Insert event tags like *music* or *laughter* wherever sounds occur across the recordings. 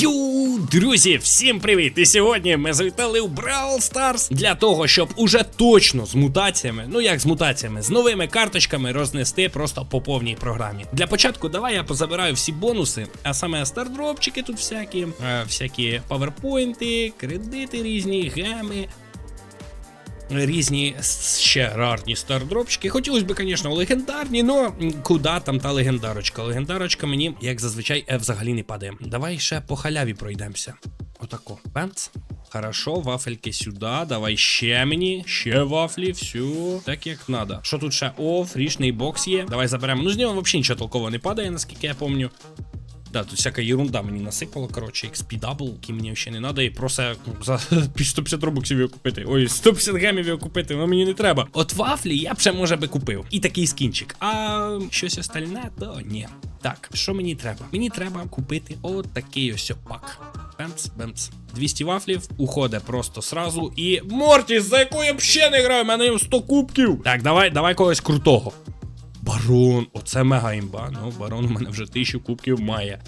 Йоу, друзі, всім привіт! І сьогодні ми завітали у Brawl Stars для того, щоб уже точно з мутаціями, ну як з мутаціями, з новими карточками рознести просто по повній програмі. Для початку давай я позабираю всі бонуси, а саме стардропчики тут всякі, е, всякі паверпойнти, кредити різні, геми. Різні ще рарні стардропчики. Хотілося б, звісно, легендарні, но куди там та легендарочка? Легендарочка мені, як зазвичай, е, взагалі не падає. Давай ще по халяві пройдемося. Отако. Пенц. Хорошо, вафельки сюди. Давай ще мені. Ще вафлі, все. Так як надо. Що тут ще? О, фрішний бокс є. Давай заберемо. Ну з нього взагалі нічого толкового не падає, наскільки я пам'ятаю. Да, тут всяка ерунда мені насипало, коротше, XP Double, які мені ще не треба, і просто ну, за *laughs* 150 робоксів його купити. Ой, 150 гемів його купити, воно мені не треба. От вафлі я б ще може би купив. І такий скінчик. А щось остальне, то ні. Так, що мені треба? Мені треба купити от такий ось пак. Бемц, бемц. 200 вафлів, уходить просто сразу. І Мортіс, за якою я б ще не граю, в мене 100 кубків. Так, давай, давай когось крутого. Барон, оце мега імба. Ну, барон у мене вже тисячу кубків має.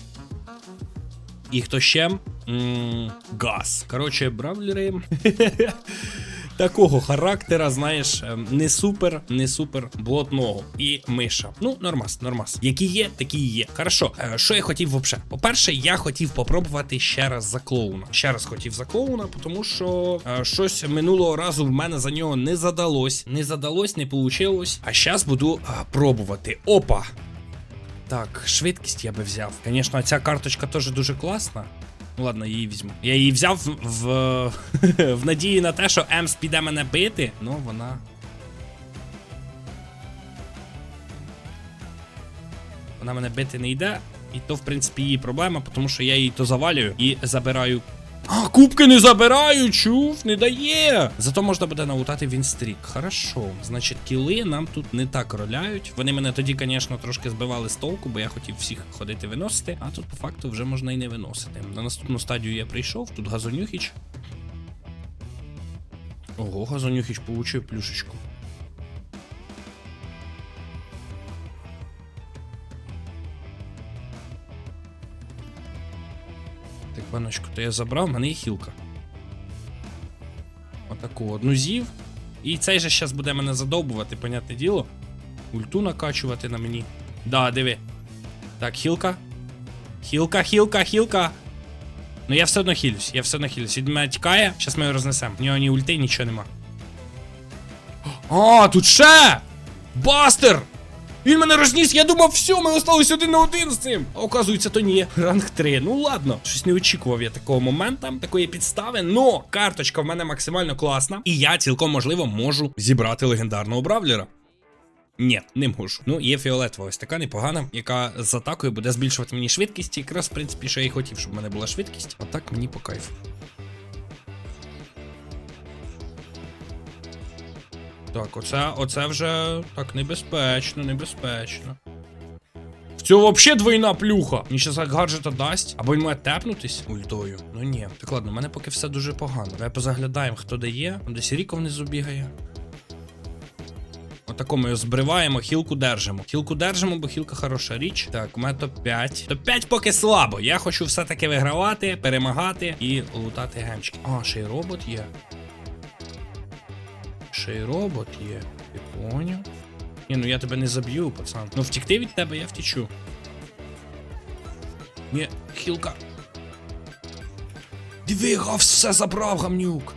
І хто ще? м газ. Коротше, бравлери. *laughs* Такого характера, знаєш, ем, не супер, не супер блатного. І миша. Ну, нормас, нормас. Які є, такі і є. Хорошо, е, що я хотів взагалі? По-перше, я хотів попробувати ще раз за клоуна. Ще раз хотів за клоуна, тому що е, щось минулого разу в мене за нього не задалось. Не задалось, не вийшло. А зараз буду е, пробувати. Опа! Так, швидкість я би взяв. Звісно, ця карточка теж дуже класна. Ну ладно, її візьму. Я її взяв в, в, *laughs* в надії на те, що Емс піде мене бити, ну вона. Вона мене бити не йде. І то, в принципі, її проблема, тому що я її то завалюю і забираю. А, кубки не забираю, чув, не дає. Зато можна буде наутати Вінстрік. Хорошо. Значить, кіли нам тут не так роляють. Вони мене тоді, звісно, трошки збивали з толку, бо я хотів всіх ходити виносити. А тут по факту вже можна і не виносити. На наступну стадію я прийшов, тут газонюхіч. Ого, газонюхіч получив плюшечку. Так, баночку, то я забрав, в мене є хілка. Отаку одну зів. І цей же зараз буде мене задовбувати, понятне діло. Ульту накачувати на мені. Да, диви. Так, хілка. Хілка, хілка, хілка. Ну я все одно хілюсь, я все одно хілюсь. Від мене тікає, зараз ми його рознесемо. В нього ні ульти, нічого нема. А, тут ще! Бастер! Він мене розніс, я думав, все, ми остались один на один з цим. А оказується, то ні. Ранг 3. Ну ладно, щось не очікував я такого моменту, такої підстави. Но карточка в мене максимально класна. І я цілком можливо можу зібрати легендарного бравлера. Ні, не можу. Ну, є фіолетова ось така непогана, яка з атакою буде збільшувати мені швидкість. Якраз, в принципі, що я і хотів, щоб в мене була швидкість. А так мені по кайфу. Так, оце, оце вже так небезпечно, небезпечно. В цього взагалі двойна плюха. Мені ще за гаджета дасть. Або він має тепнутись ультою. Ну ні. Так ладно, у мене поки все дуже погано. Давай позаглядаємо, хто дає. Там Десь Ріко внизу бігає. Отако ми його збриваємо, хілку держимо. Хілку держимо, бо хілка хороша річ. Так, у мене топ-5. Топ-5 поки слабо. Я хочу все-таки вигравати, перемагати і лутати гемчики. А, ще й робот є. Ще й робот є. Ти поняв? Ні, ну я тебе не заб'ю, пацан. Ну втікти від тебе я втічу. Ні, хілка. Диви, Гавс все забрав, гамнюк.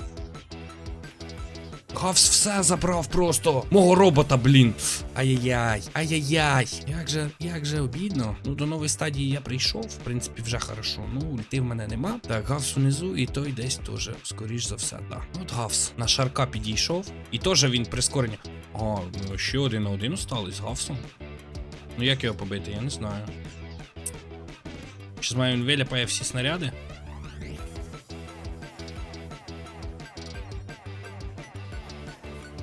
Гавс все забрав просто. Мого робота, блін. Ай-яй-яй, ай-яй-яй. Як же, як же обідно. Ну, до нової стадії я прийшов, в принципі, вже хорошо. Ну, ульти в мене нема. Так, Гавс внизу, і той десь теж, скоріш за все, да. От Гавс на шарка підійшов, і теж він прискорення. А, ну ще один на один остались з Гавсом. Ну як його побити, я не знаю. Чи з він виляпає всі снаряди?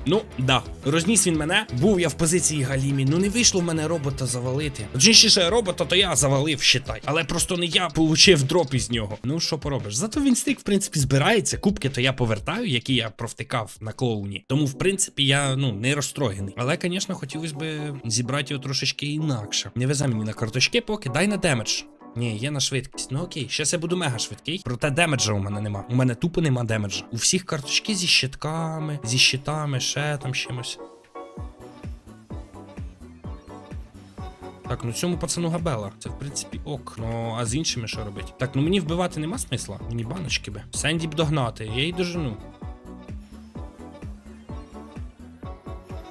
Ну, да, розніс він мене. Був я в позиції Галімі. Ну не вийшло в мене робота завалити. Точніше, робота, то я завалив, считай. Але просто не я получив дроп із нього. Ну що поробиш? Зато він стик, в принципі, збирається. Кубки то я повертаю, які я провтикав на клоуні. Тому, в принципі, я ну не розстроєний. Але, звісно, хотілося б зібрати його трошечки інакше. Не везе мені на карточки, поки дай на демедж. Ні, є на швидкість. Ну окей, щас я буду мега швидкий. Проте демеджа у мене нема. У мене тупо нема демеджа. У всіх карточки зі щитками, зі щитами, ще там чимось. Так, ну цьому пацану габела. Це в принципі ок. Ну а з іншими що робити? Так, ну мені вбивати нема смисла. Мені баночки би. Сенді б догнати, я її дожену.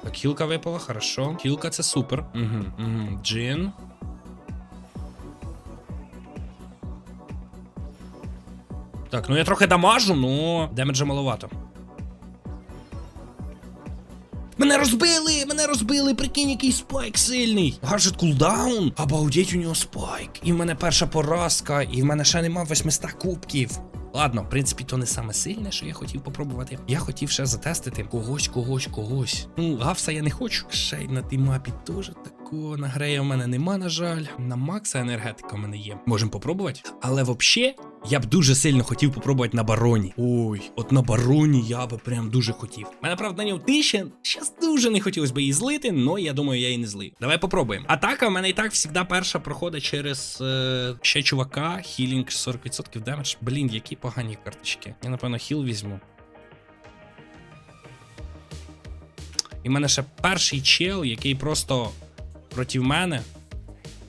Так, хілка випала, хорошо. Хілка це супер. Угу, угу. Джин. Так, ну я трохи дамажу, но демеджа маловато. Мене розбили! Мене розбили! Прикинь, який спайк сильний! Гаджет кулдаун! Обалдеть у нього спайк! І в мене перша поразка, і в мене ще нема 800 кубків. Ладно, в принципі, то не саме сильне, що я хотів попробувати. Я хотів ще затестити когось, когось, когось. Ну, гавса я не хочу. Ще й на тій мапі теж такого нагрея в мене нема, на жаль. На Макса енергетика в мене є. Можемо попробувати. Але взагалі, я б дуже сильно хотів попробувати на бароні. Ой, от на бароні я би прям дуже хотів. Мене правда на нього тисяча. Щас дуже не хотілося б її злити, але я думаю, я її не злив. Давай попробуємо. Атака в мене і так завжди перша проходить через е, ще чувака. Хілінг 40% демедж. Блін, які погані карточки. Я напевно хіл візьму. І в мене ще перший чел, який просто проти мене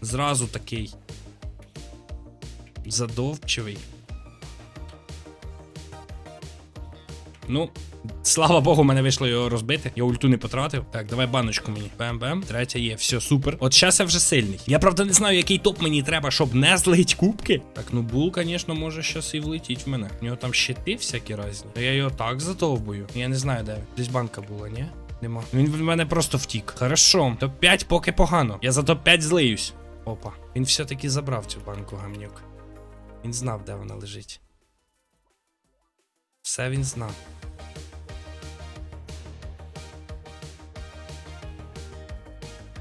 зразу такий задовчивий. Ну, слава Богу, мене вийшло його розбити. Я ульту не потратив. Так, давай баночку мені. Бем-бем. Третя є. Все, супер. От зараз я вже сильний. Я правда не знаю, який топ мені треба, щоб не злить кубки. Так, ну бул, звісно, може щас і влетіть в мене. У нього там щити всякі різні. Та я його так задовбую. Я не знаю, де. Десь банка була, ні? Нема. Він в мене просто втік. Хорошо. Топ-5 поки погано. Я за топ-5 злиюсь. Опа. Він все-таки забрав цю банку гамнюк. Він знав, де вона лежить. Все він знав.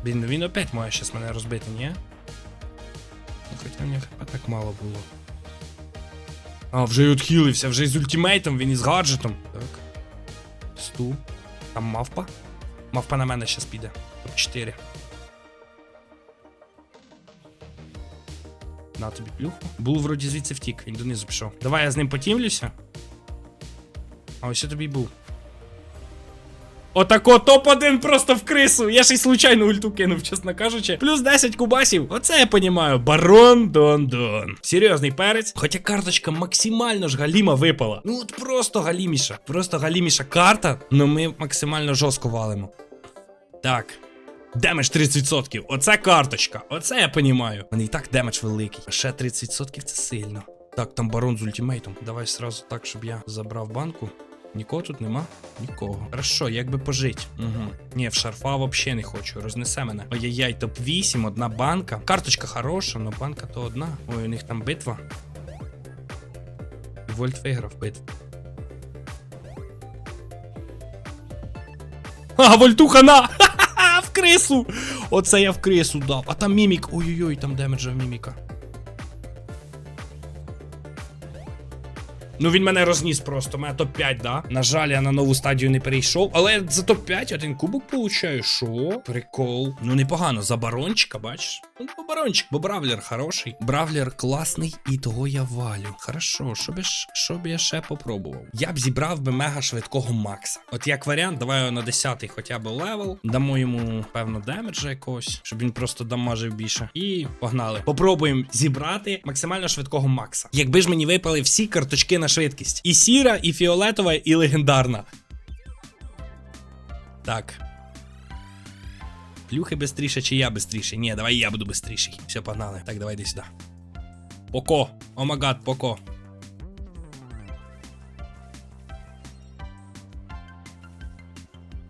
Блін, ну він опять має щас мене розбити, ні? Ну, хоча в нього хп так мало було. А, вже й відхилився, вже й з ультимейтом, він із гаджетом. Так. Сту. Там мавпа. Мавпа на мене щас піде. Топ-4. На тобі плюху. Був вроді звідси втік, він донизу пішов. Давай я з ним потімлюся. А ось я тобі був. Отако топ-1 просто в крису. Я ж й случайно ульту кинув, чесно кажучи. Плюс 10 кубасів. Оце я понімаю. Барон Дон Дон. Серйозний перець. Хоча карточка максимально ж галіма випала. Ну от просто галіміша. Просто галіміша карта. Ну ми максимально жорстко валимо. Так. Демедж 30%. Оце карточка. Оце я понімаю. Вони і так демедж великий. А ще 30% це сильно. Так, там барон з ультимейтом. Давай сразу так, щоб я забрав банку. Нікого тут нема? Нікого. Хорошо, як би пожить. Угу. Ні, в шарфа взагалі не хочу. Рознесе мене. Ой-яй-яй, топ-8, одна банка. Карточка хороша, але банка то одна. Ой, у них там битва. Вольт виграв битву. А, вольтуха на! Ха-ха-ха, *laughs* в крису! Оце я в крису дав. А там мімік. Ой-ой-ой, там демеджа міміка. Ну він мене розніс просто, мене топ-5, да. На жаль, я на нову стадію не перейшов. Але за топ-5 один кубок получаю. Що? Прикол. Ну непогано, за барончика, бачиш? Ну, барончик, бо бравлер хороший. Бравлер класний, і того я валю. Хорошо, що би, ж- що б я ще попробував? Я б зібрав би мега швидкого Макса. От як варіант, давай на 10 хоча б левел. Дамо йому, певно, демеджа якогось, щоб він просто дамажив більше. І погнали. Попробуємо зібрати максимально швидкого Макса. Якби ж мені випали всі карточки на швидкість: і сіра, і фіолетова, і легендарна. Так. Плюхи бистріше, чи я бистріший? Ні, давай я буду бистріший. Все, погнали. Так, давай йди сюди. Поко. Омагад, поко.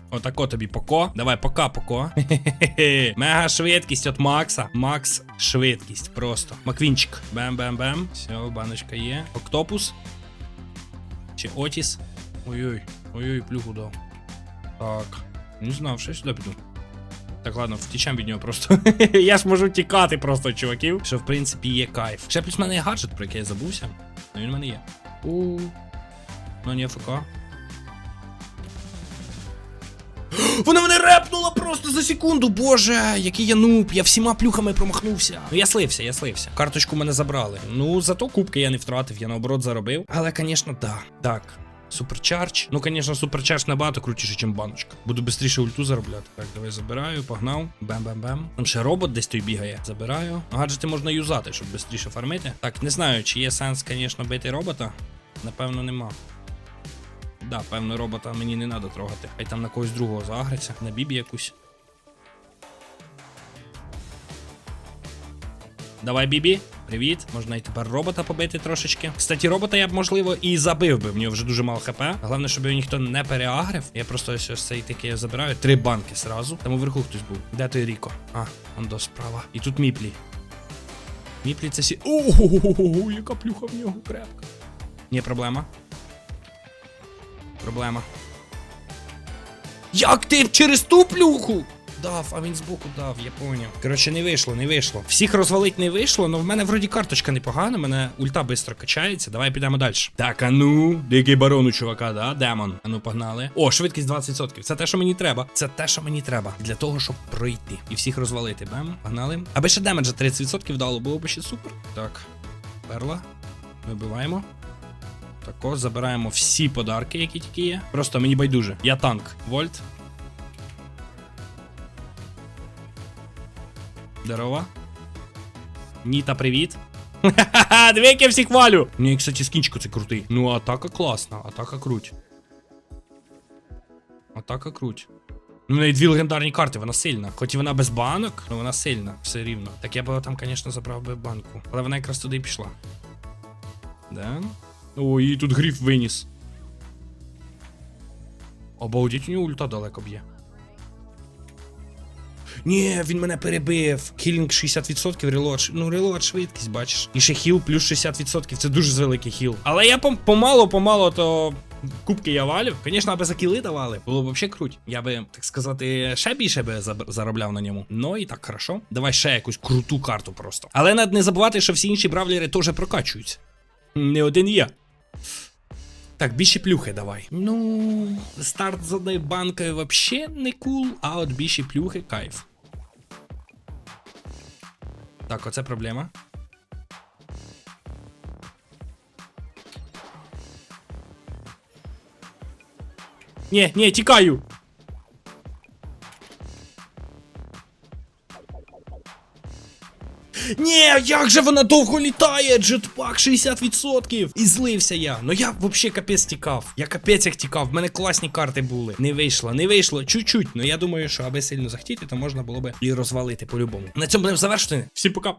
Отако тобі поко. Давай, пока, поко. *laughs* Мега швидкість от Макса. Макс швидкість. Просто. Маквінчик. Бем-бем-бем. Все, баночка є. Октопус. Чи Отіс. Ой-ой. Ой-ой, плюху дав. Так. Не знав, що я сюди піду. Так, ладно, втічем від нього просто. *laughs* я ж можу тікати просто, чуваків. Що в принципі є кайф. Ще плюс в мене є гаджет, про який я забувся. Ну він в мене є. У. Ну, не ФК. Вона мене репнула просто за секунду. Боже, який я нуб, я всіма плюхами промахнувся. Ну я слився, я слився. Карточку мене забрали. Ну, зато кубки я не втратив, я наоборот заробив. Але, звісно, да. Так. Суперчардж. Ну, звісно, суперчардж набагато крутіше, ніж баночка. Буду швидше ульту заробляти. Так, давай забираю, погнав. Бем-бем-бем. Там ще робот десь той бігає. Забираю. Гаджети можна юзати, щоб швидше фармити. Так, не знаю, чи є сенс, звісно, бити робота. Напевно, нема. Да, певно, робота мені не треба трогати. Хай там на когось другого загриться, на бібі якусь. Давай, Бібі, привіт. Можна і тепер робота побити трошечки. Кстати, робота я б, можливо, і забив би. В нього вже дуже мало хп. Головне, щоб його ніхто не переагрив. Я просто ось, ось цей таки я забираю. Три банки сразу. Там уверху хтось був. Де той Ріко? А, он до справа. І тут Міплі. Міплі це сі. Ого, яка плюха в нього крепка. Ні, проблема. Проблема. Як ти через ту плюху? Дав, а він збоку дав, я поняв. Коротше, не вийшло, не вийшло. Всіх розвалить не вийшло, але в мене вроді карточка непогана, мене ульта швидко качається. Давай підемо далі. Так, а ну, дикий барон у чувака, да? Демон. А ну погнали. О, швидкість 20%. Це те, що мені треба. Це те, що мені треба. Для того, щоб пройти. І всіх розвалити. Бем, погнали. Аби ще демеджа 30% дало, було б ще супер. Так. Перла. Вибиваємо. Тако, забираємо всі подарки, які тільки є. Просто мені байдуже. Я танк. Вольт. Здорово. Ніта, привіт. *laughs* Ха-ха-ха, як я всіх валю. Ні, кстати, скінчику це крутий. Ну, атака класна, атака круть. Атака круть. Ну, неї дві легендарні карти, вона сильна. Хоч і вона без банок, але вона сильна, все рівно. Так я б там, звісно, забрав би банку. Але вона якраз туди і пішла. Да? О, і тут гриф виніс. Обалдіть, у нього ульта далеко б'є. Ні, він мене перебив. Кілінг 60%, релоад. Ну, релоад швидкість, бачиш. І ще хіл плюс 60%. Це дуже великий хіл. Але я пом- помало, помало, то. Кубки я валю. Звісно, аби за кіли давали. Було б взагалі круть. Я би, так сказати, ще більше би заробляв на ньому. Ну і так, хорошо. Давай ще якусь круту карту просто. Але надо не забувати, що всі інші бравлери теж прокачуються. Не один я. Так, більше плюхи давай. Ну, старт з одною банкою вообще не кул, а от більше плюхи кайф. Так, оце проблема. Ні, ні, тікаю. Ні, як же вона довго літає? Джетпак 60%. І злився я. Ну я взагалі капець тікав. Я капець як тікав. В мене класні карти були. Не вийшло, не вийшло. Чуть-чуть. Ну я думаю, що аби сильно захотіти, то можна було би і розвалити по-любому. На цьому будемо завершити. Всім пока.